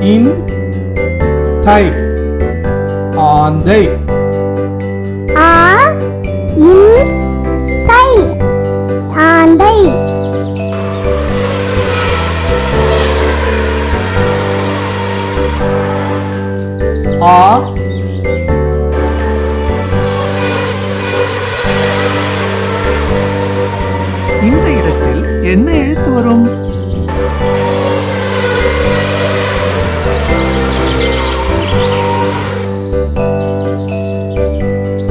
இன் தை. ஆந்தை. ஆ இன் தை. ஆந்தை. ஆ இந்த இடத்தில் என்ன எழுத்து வரும்?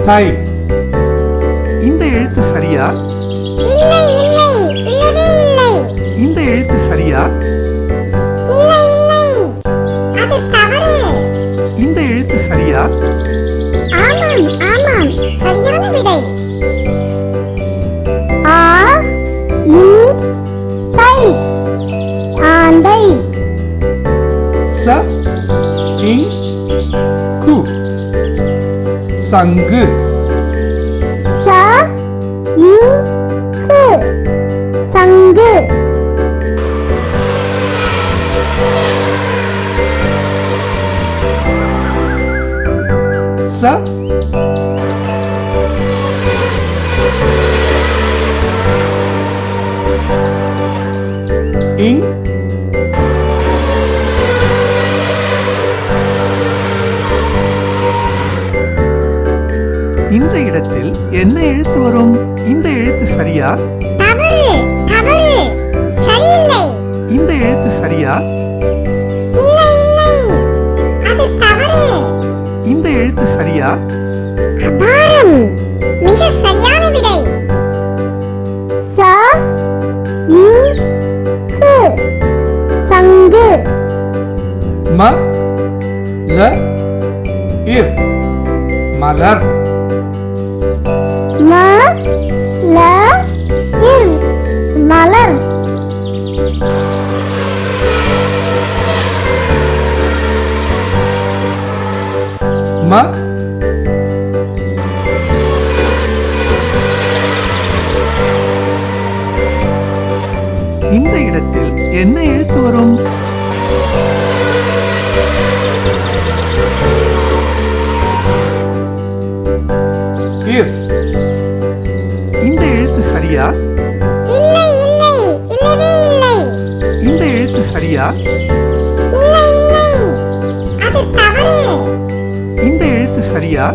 தை இந்த எழுத்து சரியா? இந்த எழுத்து சரியா? இந்த எழுத்து சரியா? ஆமாம் ஆமாம் சரியான விடை ஆ இன் தை ஆந்தை ச இங் கு. சங்கு. ச இன் கு சங்கு. ச. இங். இந்த இடத்தில் என்ன எழுத்து வரும்? இந்த எழுத்து சரியா? இந்த எழுத்து சரியா? இந்த எழுத்து சரியா? மிக சரியான விடை. ச இன் கு. சங்கு. ம ல இர். மலர். ம இந்த இடத்தில் என்ன எழுத்து வரும்? இந்த எழுத்து சரியா? இல்லை இல்லை. இல்லவே இல்லை. இந்த எழுத்து சரியா? சரியா?